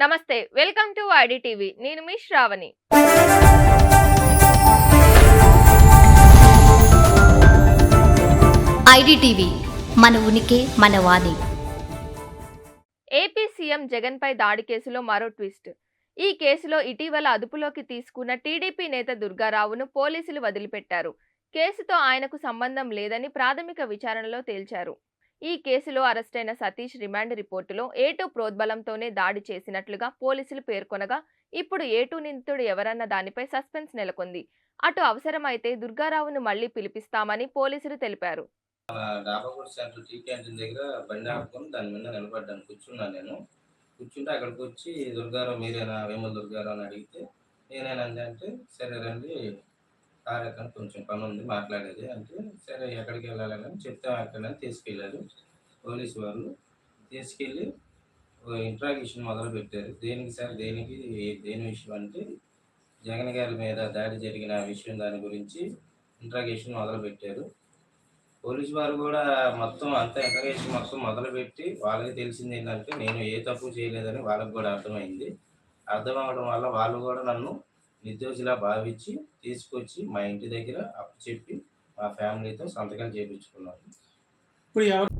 నమస్తే welcome to ID TV. నేను మీ Shravani. IDTV మన ఉనికి మన వాణి. ఏపీ సీఎం జగన్ పై దాడి కేసులో మరో ట్విస్ట్. ఈ కేసులో ఇటీవల అదుపులోకి తీసుకున్న టీడీపీ నేత దుర్గారావును పోలీసులు వదిలిపెట్టారు. కేసుతో ఆయనకు సంబంధం లేదని ప్రాథమిక విచారణలో తేల్చారు. ఈ కేసులో అరెస్టైన సతీష్ రిమాండ్ రిపోర్టులో ఏటూ ప్రోద్బలంతోనే దాడి చేసినట్లుగా పోలీసులు పేర్కొనగా ఇప్పుడు ఏటూ నిందితుడు ఎవరన్న దానిపై సస్పెన్స్ నెలకొంది. అటు అవసరమైతే దుర్గారావును మళ్ళీ పిలిపిస్తామని పోలీసులు తెలిపారు. డాబాగూడ సెంటర్ టీ క్యాంటీన్ దగ్గర బండి ఆపుకొని దాని మీద నిలబడ్డాను కూర్చున్నాను నేను. కూర్చుంటే అక్కడికి వచ్చి దుర్గారావు మీరేనా? వేముల దుర్గారావు అని అడిగితే నేనేనంటే సరే రండి కార్యక్రమం కొంచెం పని ఉంది మాట్లాడేది. అంటే సరే ఎక్కడికి వెళ్ళాలని చెప్తాం అక్కడ తీసుకెళ్ళారు పోలీసు వాళ్ళు తీసుకెళ్ళి ఇంట్రాగేషన్ మొదలు పెట్టారు. దేనికి సార్ దేనికి దేని విషయం అంటే జగన్ గారి మీద దాడి జరిగిన విషయం దాని గురించి ఇంట్రాగేషన్ మొదలు పెట్టారు. పోలీసు వారు కూడా మొత్తం అంతా ఇంట్రాగేషన్ మొత్తం మొదలుపెట్టి వాళ్ళకి తెలిసింది ఏంటంటే నేను ఏ తప్పు చేయలేదని వాళ్ళకి కూడా అర్థమైంది. అర్థం అవ్వడం వల్ల వాళ్ళు కూడా నన్ను నిర్దోషిలా భావించి తీసుకొచ్చి మా ఇంటి దగ్గర అప్పు చెప్పి మా ఫ్యామిలీతో సంతకం చేయించుకున్నారు ఇప్పుడు ఎవరు